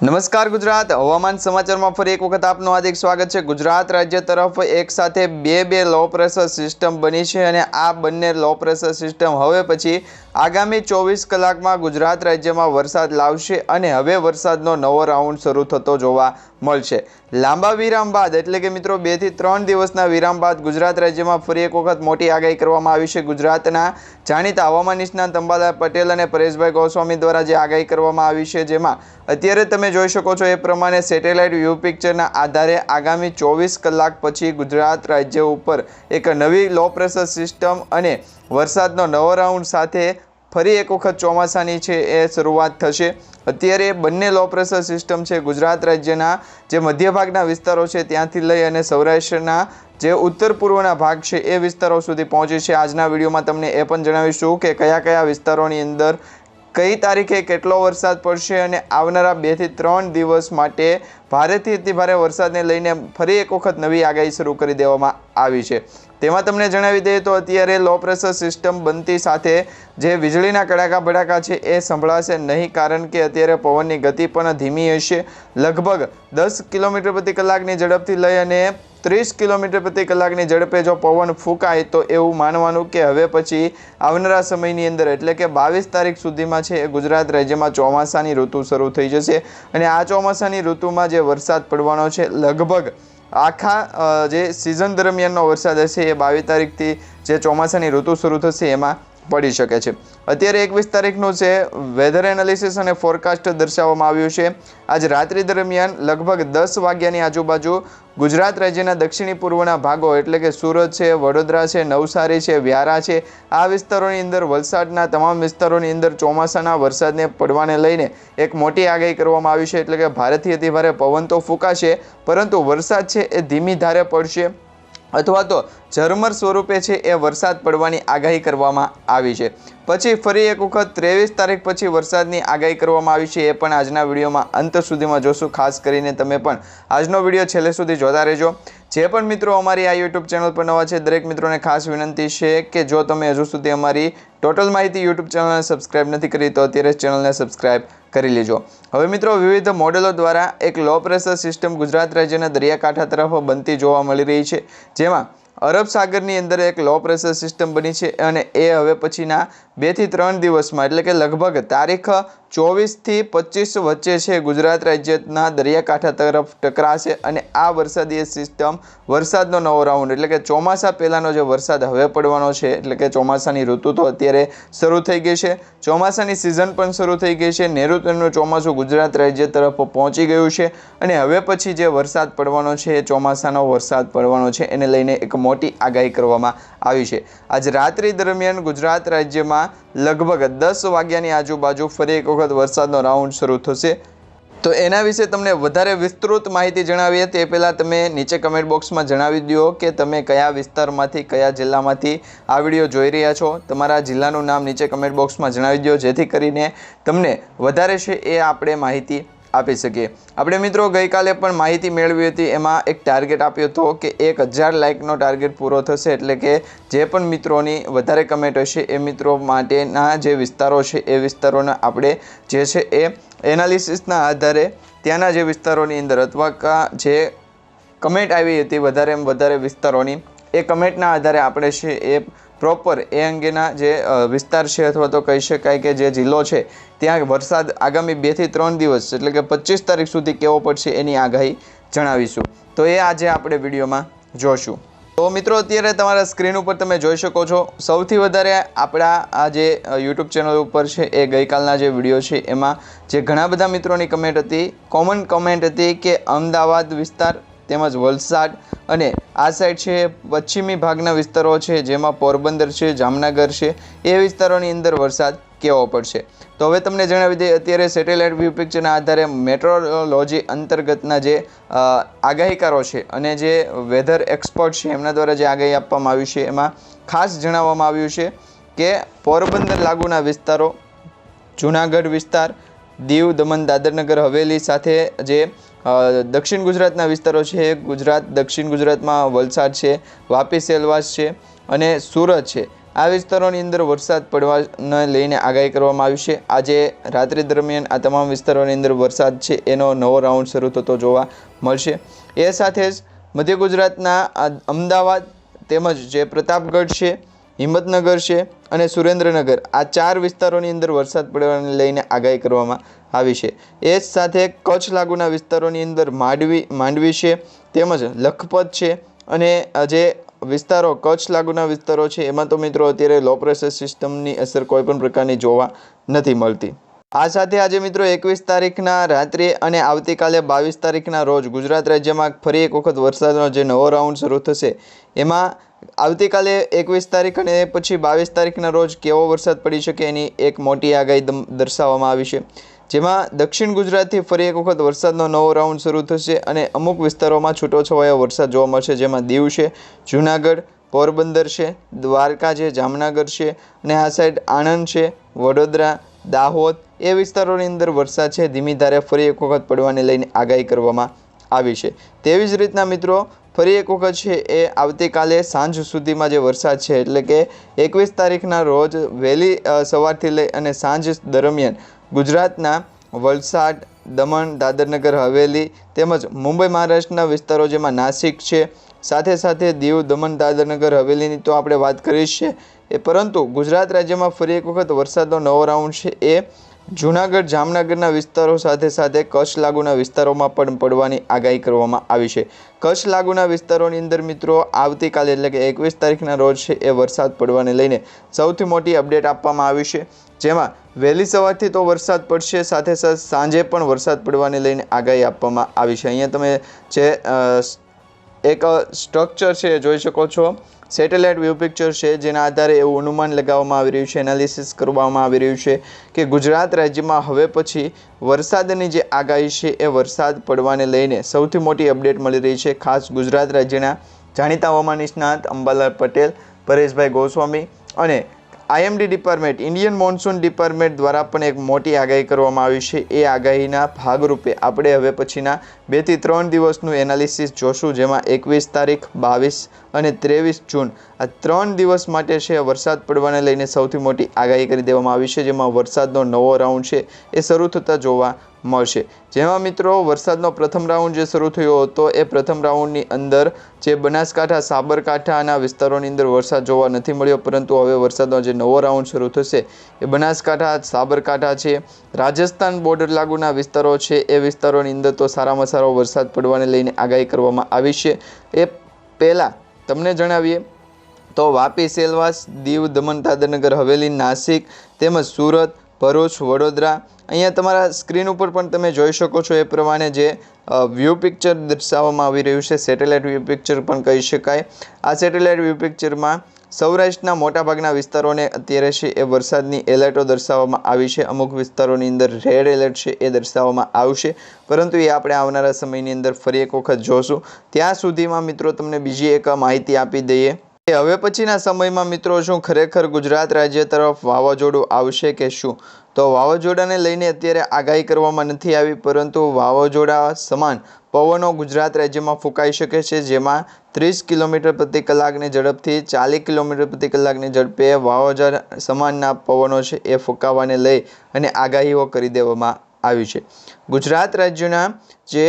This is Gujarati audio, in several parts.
નમસ્કાર ગુજરાત. હવામાન સમાચારમાં ફરી એક વખત આપનું હાર્દિક સ્વાગત છે. ગુજરાત રાજ્ય તરફ એક સાથે બે બે લો પ્રેશર સિસ્ટમ બની છે અને આ બંને લો પ્રેશર સિસ્ટમ હવે પછી આગામી ચોવીસ કલાકમાં ગુજરાત રાજ્યમાં વરસાદ લાવશે અને હવે વરસાદનો નવો રાઉન્ડ શરૂ થતો જોવા મળશે. લાંબા વિરામ બાદ, એટલે કે મિત્રો બેથી ત્રણ દિવસના વિરામ બાદ ગુજરાત રાજ્યમાં ફરી એક વખત મોટી આગાહી કરવામાં આવી છે. ગુજરાતના જાણીતા હવામાન નિષ્ણાંત અંબાલાલ પટેલ અને પરેશભાઈ ગોસ્વામી દ્વારા જે આગાહી કરવામાં આવી છે, જેમાં અત્યારે તમે જોઈ શકો છો એ પ્રમાણે સેટેલાઇટ વ્યૂ પિક્ચરના આધારે આગામી ચોવીસ કલાક પછી ગુજરાત રાજ્ય ઉપર એક નવી લો પ્રેશર સિસ્ટમ અને વરસાદનો નવો રાઉન્ડ સાથે ફરી એક વખત ચોમાસાની છે એ શરૂઆત થશે. અત્યારે બંને લો પ્રેશર સિસ્ટમ છે ગુજરાત રાજ્યના જે મધ્ય ભાગના વિસ્તારો છે ત્યાંથી લઈ અને સૌરાષ્ટ્રના જે ઉત્તર પૂર્વના ભાગ છે એ વિસ્તારો સુધી પહોંચે છે. આજના વિડીયોમાં તમને એ પણ જણાવીશું કે કયા કયા વિસ્તારોની અંદર કઈ તારીખે કેટલો વરસાદ પડશે અને આવનારા બેથી ત્રણ દિવસ માટે ભારેથી અતિ ભારે વરસાદને લઈને ફરી એક વખત નવી આગાહી શરૂ કરી દેવામાં આવી છે. તેમાં તમને જણાવી દઈએ તો અત્યારે લો પ્રેશર સિસ્ટમ બનતી સાથે જે વીજળીના કડાકા ભડાકા છે એ સંભળાશે નહીં, કારણ કે અત્યારે પવનની ગતિ પણ ધીમી હશે. લગભગ દસ કિલોમીટર પ્રતિ કલાકની ઝડપથી લઈ અને ત્રીસ કિલોમીટર પ્રતિ કલાકની ઝડપે જો પવન ફૂંકાય તો એવું માનવાનું કે હવે પછી આવનારા સમયની અંદર, એટલે કે બાવીસ તારીખ સુધીમાં છે એ ગુજરાત રાજ્યમાં ચોમાસાની ઋતુ શરૂ થઈ જશે. અને આ ચોમાસાની ઋતુમાં જે વરસાદ પડવાનો છે, લગભગ આખા જે સિઝન દરમિયાનનો વરસાદ હશે એ બાવીસ તારીખથી જે ચોમાસાની ઋતુ શરૂ થશે એમાં પડી શકે છે. અત્યારે એકવીસ તારીખનું છે વેધર એનાલિસિસ અને ફોરકાસ્ટ દર્શાવવામાં આવ્યું છે, આજ રાત્રિ દરમિયાન લગભગ દસ વાગ્યાની આજુબાજુ ગુજરાત રાજ્યના દક્ષિણી પૂર્વના ભાગો, એટલે કે સુરત છે, વડોદરા છે, નવસારી છે, વ્યારા છે, આ વિસ્તારોની અંદર વલસાડના તમામ વિસ્તારોની અંદર ચોમાસાના વરસાદને પડવાને લઈને એક મોટી આગાહી કરવામાં આવી છે, એટલે કે ભારતીય અતિભારે પવન તો ફૂંકાશે, પરંતુ વરસાદ છે એ ધીમી ધારે પડશે. અથવા તો ઝરમર સ્વરૂપે છે એ વરસાદ પડવાની આગાહી કરવામાં આવી છે. પછી ફરી એક વખત ત્રેવીસ તારીખ પછી વરસાદની આગાહી કરવામાં આવી છે એ પણ આજના વિડીયોમાં અંત સુધીમાં જોશું. ખાસ કરીને તમે પણ આજનો વીડિયો છેલ્લે સુધી જોતા રહેજો. જે પણ મિત્રો અમારી આ યુટ્યુબ ચેનલ પર નવા છે, દરેક મિત્રોને ખાસ વિનંતી છે કે જો તમે હજુ સુધી અમારી ટોટલ માહિતી યુટ્યુબ ચેનલને સબસ્ક્રાઇબ નથી કરી તો અત્યારે જ ચેનલને સબસ્ક્રાઇબ કરી લેજો. હવે મિત્રો, વિવિધ મોડેલો દ્વારા એક લો પ્રેશર સિસ્ટમ ગુજરાત રાજ્યના દરિયાકાંઠા તરફ બનતી જોવા મળી રહી છે. જેમાં અરબ સાગરની અંદર એક લો પ્રેશર સિસ્ટમ બની છે અને એ હવે પછીના બેથી ત્રણ દિવસમાં, એટલે કે લગભગ તારીખ ચોવીસથી પચીસ વચ્ચે છે, ગુજરાત રાજ્યના દરિયાકાંઠા તરફ ટકરાશે અને આ વરસાદી સિસ્ટમ વરસાદનો નવો રાઉન્ડ એટલે કે ચોમાસા પહેલાંનો જે વરસાદ હવે પડવાનો છે, એટલે કે ચોમાસાની ઋતુ તો અત્યારે શરૂ થઈ ગઈ છે. ચોમાસાની સિઝન પણ શરૂ થઈ ગઈ છે. નેઋતુનું ચોમાસું ગુજરાત રાજ્ય તરફ પહોંચી ગયું છે અને હવે પછી જે વરસાદ પડવાનો છે, એ ચોમાસાનો વરસાદ પડવાનો છે, એને લઈને એક મોટી આગાહી કરવામાં આવી છે. આજ રાત્રિ દરમિયાન ગુજરાત રાજ્યમાં લગભગ દસ વાગ્યાની આજુબાજુ ફરી એક વખત વરસાદનો રાઉન્ડ શરૂ થશે. તો એના વિશે તમને વધારે વિસ્તૃત માહિતી જણાવીએ તે પહેલાં તમે નીચે કમેન્ટ બોક્સમાં જણાવી દો કે તમે કયા વિસ્તારમાંથી, કયા જિલ્લામાંથી આ વીડિયો જોઈ રહ્યા છો. તમારા જિલ્લાનું નામ નીચે કમેન્ટ બોક્સમાં જણાવી દો જેથી કરીને તમને વધારે છે એ આપણે માહિતી આપી શકીએ. આપણે મિત્રો ગઈકાલે પણ માહિતી મેળવી હતી, એમાં એક ટાર્ગેટ આપ્યો હતો કે એક હજાર લાઇકનો ટાર્ગેટ પૂરો થશે, એટલે કે જે પણ મિત્રોની વધારે કમેન્ટ હશે એ મિત્રો માટેના જે વિસ્તારો છે, એ વિસ્તારોના આપણે જે છે એ એનાલિસિસના આધારે ત્યાંના જે વિસ્તારોની અંદર અથવા જે કમેન્ટ આવી હતી વધારે વધારે વિસ્તારોની, એ કમેન્ટના આધારે આપણે છે એ પ્રોપર એ અંગેના જે વિસ્તાર છે અથવા તો કહી શકાય કે જે જિલ્લો છે, ત્યાં વરસાદ આગામી બેથી ત્રણ દિવસ, એટલે કે પચીસ તારીખ સુધી કેવો પડશે એની આગાહી જણાવીશું. તો એ આજે આપણે વિડીયોમાં જોશું. તો મિત્રો, અત્યારે તમારા સ્ક્રીન ઉપર તમે જોઈ શકો છો, સૌથી વધારે આપણા આ જે યુટ્યુબ ચેનલ ઉપર છે, એ ગઈકાલના જે વીડિયો છે, એમાં જે ઘણા બધા મિત્રોની કમેન્ટ હતી કોમન કમેન્ટ હતી કે અમદાવાદ વિસ્તાર તેમજ વલસાડ અને આ સાઈડ છે, પશ્ચિમી ભાગના વિસ્તારો છે, જેમાં પોરબંદર છે, જામનગર છે, એ વિસ્તારોની અંદર વરસાદ કેવો પડશે? તો હવે તમને જણાવી દઈએ, અત્યારે સેટેલાઇટ વ્યૂ પિક્ચરના આધારે મેટ્રોલોજી અંતર્ગતના જે આગાહીકારો છે અને જે વેધર એક્સપર્ટ છે, એમના દ્વારા જે આગાહી આપવામાં આવી છે, એમાં ખાસ જણાવવામાં આવ્યું છે કે પોરબંદર લાગુના વિસ્તારો, જૂનાગઢ વિસ્તાર, દીવ દમણ, દાદરનગર, હવેલી સાથે જે દક્ષિણ ગુજરાતના વિસ્તારો છે. ગુજરાત, દક્ષિણ ગુજરાતમાં વલસાડ છે, વાપી, સેલવાસ છે અને સુરત છે. આ વિસ્તારોની અંદર વરસાદ પડવાને લઈને આગાહી કરવામાં આવી છે. આજે રાત્રિ દરમિયાન આ તમામ વિસ્તારોની અંદર વરસાદ છે. એનો નવો રાઉન્ડ શરૂ થતો જોવા મળશે. એ સાથે જ મધ્ય ગુજરાતના અમદાવાદ તેમજ જે પ્રતાપગઢ છે. હિંમતનગર છે અને સુરેન્દ્રનગર. આ ચાર વિસ્તારોની અંદર વરસાદ પડવાને લઈને આગાહી કરવામાં આવી છે. એ જ સાથે કચ્છ લાગુના વિસ્તારોની અંદર માંડવી માંડવી છે, તેમજ લખપત છે અને જે વિસ્તારો, કચ્છ લાગુના વિસ્તારો છે, એમાં તો મિત્રો અત્યારે લો પ્રેશર સિસ્ટમની અસર કોઈ પણ પ્રકારની જોવા નથી મળતી. આ સાથે આજે મિત્રો એકવીસ તારીખના રાત્રે અને આવતીકાલે બાવીસ તારીખના રોજ ગુજરાત રાજ્યમાં ફરી એક વખત વરસાદનો જે નવો રાઉન્ડ શરૂ થશે, એમાં આવતીકાલે એકવીસ તારીખ અને પછી બાવીસ તારીખના રોજ કેવો વરસાદ પડી શકે એની એક મોટી આગાહી દર્શાવવામાં આવી છે. જેમાં દક્ષિણ ગુજરાતથી ફરી એક વખત વરસાદનો નવો રાઉન્ડ શરૂ થશે અને અમુક વિસ્તારોમાં છૂટોછવાયો વરસાદ જોવા મળશે. જેમાં દીવ છે, જૂનાગઢ, પોરબંદર છે, દ્વારકા છે, જામનગર છે અને આ સાઈડ આણંદ છે, વડોદરા, દાહોદ એ વિસ્તારોની અંદર વરસાદ છે. ધીમી ધારે ફરી એક વખત પડવાને લઈને આગાહી કરવામાં આવી છે. તેવી જ રીતના મિત્રો ફરી એક વખત છે એ આવતીકાલે સાંજ સુધીમાં જે વરસાદ છે, એટલે કે એકવીસ તારીખના રોજ વહેલી સવારથી લઈ અને સાંજ દરમિયાન ગુજરાતના વલસાડ, દમણ, દાદરનગર, હવેલી તેમજ મુંબઈ મહારાષ્ટ્રના વિસ્તારો જેમાં નાસિક છે. સાથે સાથે દીવ, દમણ, દાદરનગર, હવેલીની તો આપણે વાત કરી છે. એ પરંતુ ગુજરાત રાજ્યમાં ફરી એક વખત વરસાદનો નવો રાઉન્ડ છે એ જૂનાગઢ, જામનગરના વિસ્તારો સાથે સાથે કચ્છ લાગુના વિસ્તારોમાં પણ પડવાની આગાહી કરવામાં આવી છે. કચ્છ લાગુના વિસ્તારોની અંદર મિત્રો, આવતીકાલે એટલે કે એકવીસ તારીખના રોજ છે એ વરસાદ પડવાને લઈને સૌથી મોટી અપડેટ આપવામાં આવી છે. જેમાં વહેલી સવારથી તો વરસાદ પડશે, સાથે સાથે સાંજે પણ વરસાદ પડવાને લઈને આગાહી આપવામાં આવી છે. અહીંયા તમે જે એક સ્ટ્રક્ચર છે એ જોઈ શકો છો. સેટેલાઇટ વ્યૂ પિક્ચર છે, જેના આધારે એવું અનુમાન લગાવવામાં આવી રહ્યું છે, એનાલિસિસ કરવામાં આવી રહ્યું છે કે ગુજરાત રાજ્યમાં હવે પછી વરસાદની જે આગાહી છે એ વરસાદ પડવાને લઈને સૌથી મોટી અપડેટ મળી રહી છે. ખાસ ગુજરાત રાજ્યના જાણીતા હવામાન નિષ્ણાત અંબાલાલ પટેલ, પરેશભાઈ ગોસ્વામી અને IMD department, Indian monsoon department દ્વારા પણ એક મોટી આગાહી કરવામાં આવી છે. એ આગાહીના ભાગરૂપે આપણે હવે પછીના બેથી ત્રણ દિવસનું એનાલિસિસ જોશું, જેમાં એકવીસ તારીખ, બાવીસ અને ત્રેવીસ જૂન આ ત્રણ દિવસ માટે છે વરસાદ પડવાને લઈને સૌથી મોટી આગાહી કરી દેવામાં આવી છે, જેમાં વરસાદનો નવો રાઉન્ડ છે એ શરૂ થતાં જોવા મળશે. જેમાં મિત્રો, વરસાદનો પ્રથમ રાઉન્ડ જે શરૂ થયો હતો, એ પ્રથમ રાઉન્ડની અંદર જે બનાસકાંઠા સાબરકાંઠાના વિસ્તારોની અંદર વરસાદ જોવા નથી મળ્યો, પરંતુ હવે વરસાદનો જે નવો રાઉન્ડ શરૂ થશે, એ બનાસકાંઠા, સાબરકાંઠા છે. રાજસ્થાન બોર્ડર લાગુના વિસ્તારો છે, એ વિસ્તારોની અંદર તો સારામાં સારો વરસાદ પડવાને લઈને આગાહી કરવામાં આવી છે. એ પહેલાં તમને જણાવીએ, તો વાપી, સેલવાસ, દીવ, દમણ, દાદરનગર, હવેલી, નાસિક તેમજ સુરત ભરૂચ, વડોદરા. અહીંયા તમારા સ્ક્રીન ઉપર પણ તમે જોઈ શકો છો એ પ્રમાણે જે વ્યૂ પિક્ચર દર્શાવવામાં આવી રહ્યું છે, સેટેલાઇટ વ્યૂ પિક્ચર પણ કહી શકાય. આ સેટેલાઇટ વ્યૂ પિક્ચરમાં સૌરાષ્ટ્રના મોટાભાગના વિસ્તારોને અત્યારે છે એ વરસાદની એલર્ટો દર્શાવવામાં આવી છે. અમુક વિસ્તારોની અંદર રેડ એલર્ટ છે એ દર્શાવવામાં આવશે. પરંતુ એ આપણે આવનારા સમયની અંદર ફરી એક વખત જોશું. ત્યાં સુધીમાં મિત્રો તમને બીજી એક માહિતી આપી દઈએ. હવે પછીના સમયમાં મિત્રો શું ખરેખર ગુજરાત રાજ્ય તરફ વાવાઝોડું આવશે કે શું? તો વાવાઝોડાને લઈને અત્યારે આગાહી કરવામાં નથી આવી, પરંતુ વાવાઝોડા સમાન પવનો ગુજરાત રાજ્યમાં ફૂંકાઈ શકે છે, જેમાં ત્રીસ કિલોમીટર પ્રતિ કલાકની ઝડપથી ચાલીસ કિલોમીટર પ્રતિ કલાકની ઝડપે વાવાઝોડા સમાનના પવનો છે એ ફૂંકાવાને લઈ અને આગાહીઓ કરી દેવામાં આવી છે. ગુજરાત રાજ્યના જે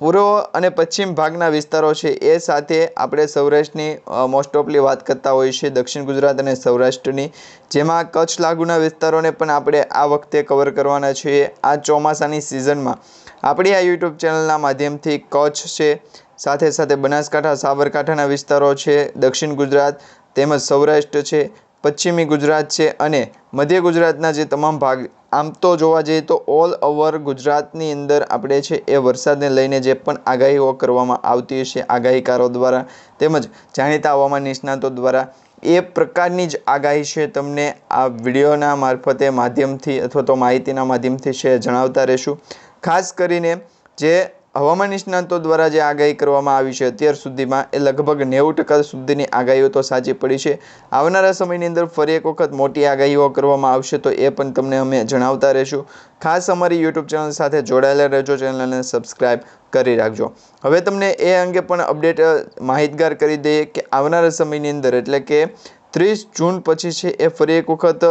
પૂર્વ અને પશ્ચિમ ભાગના વિસ્તારો છે, એ સાથે આપણે સૌરાષ્ટ્રની મોસ્ટ ઓફલી વાત કરતા હોઈએ છીએ, દક્ષિણ ગુજરાત અને સૌરાષ્ટ્રની. જેમાં કચ્છ લાગુના વિસ્તારોને પણ આપણે આ વખતે કવર કરવાના છીએ, આ ચોમાસાની સિઝનમાં આપણી આ યુટ્યુબ ચેનલના માધ્યમથી કચ્છ છે, સાથે સાથે બનાસકાંઠા, સાબરકાંઠાના વિસ્તારો છે, દક્ષિણ ગુજરાત, તેમજ સૌરાષ્ટ્ર છે, પશ્ચિમી ગુજરાત છે અને મધ્ય ગુજરાતના જે તમામ ભાગ આમ તો જોવા જઈએ તો ઓલ ઓવર ગુજરાતની અંદર આપણે છે એ વરસાદને લઈને જે પણ આગાહીઓ કરવામાં આવતી છે આગાહીકારો દ્વારા તેમજ જાણીતા હવામાન નિષ્ણાતો દ્વારા, એ પ્રકારની જ આગાહી છે તમને આ વિડીયોના મારફતે માધ્યમથી અથવા તો માહિતીના માધ્યમથી છે જણાવતા રહીશું. ખાસ કરીને જે હવામાન નિષ્ણાંતો દ્વારા જે આગાહી કરવામાં આવી છે, અત્યાર સુધીમાં એ લગભગ નેવું ટકા સુધીની આગાહીઓ તો સાચી પડી છે. આવનારા સમયની અંદર ફરી એક વખત મોટી આગાહીઓ કરવામાં આવશે તો એ પણ તમને અમે જણાવતા રહીશું. ખાસ અમારી યુટ્યુબ ચેનલ સાથે જોડાયેલા રહેજો, ચેનલને સબસ્ક્રાઈબ કરી રાખજો. હવે તમને એ અંગે પણ અપડેટ માહિતગાર કરી દઈએ કે આવનારા સમયની અંદર એટલે કે ત્રીસ જૂન પછી છે એ ફરી એક વખત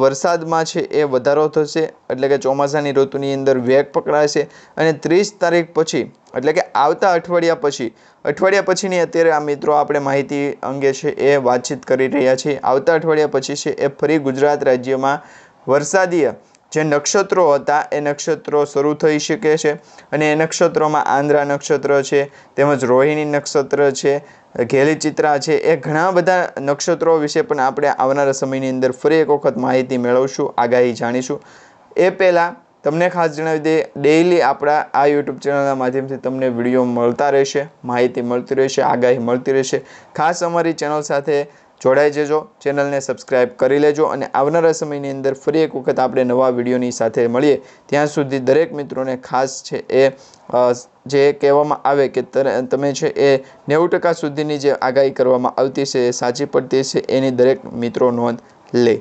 વરસાદમાં છે એ વધારો થશે. એટલે કે ચોમાસાની ઋતુની અંદર વેગ પકડાશે અને ત્રીસ તારીખ પછી, એટલે કે આવતા અઠવાડિયા પછી, અઠવાડિયા પછીની અત્યારે આ મિત્રો આપણે માહિતી અંગે છે એ વાતચીત કરી રહ્યા છીએ. આવતા અઠવાડિયા પછી છે એ ફરી ગુજરાત રાજ્યમાં વરસાદીય જે નક્ષત્રો હતા, એ નક્ષત્રો શરૂ થઈ શકે છે અને એ નક્ષત્રોમાં આંધ્રા નક્ષત્ર છે, તેમજ રોહિણી નક્ષત્ર છે ઘેલી ચિત્રા છે, એ ઘણા બધા નક્ષત્રો વિશે પણ આપણે આવનારા સમયની અંદર ફરી એક વખત માહિતી મેળવશું, આગાહી જાણીશું. એ પહેલાં તમને ખાસ જણાવી દઈએ ડેઇલી આપણા આ યુટ્યુબ ચેનલના માધ્યમથી તમને વીડિયો મળતા રહેશે, માહિતી મળતી રહેશે, આગાહી મળતી રહેશે. ખાસ અમારી ચેનલ સાથે જોડાઈ જજો. ચેનલને સબસ્ક્રાઇબ કરી લેજો અને આવનારા સમયની અંદર ફરી એક વખત આપણે નવા વિડીયોની સાથે મળીએ. ત્યાં સુધી દરેક મિત્રોને ખાસ છે એ જે કહેવામાં આવે કે તમે છે એ નેવું ટકા સુધીની જે આગાહી કરવામાં આવતી છે એ સાચી પડતી છે. એની દરેક મિત્રો નોંધ લે.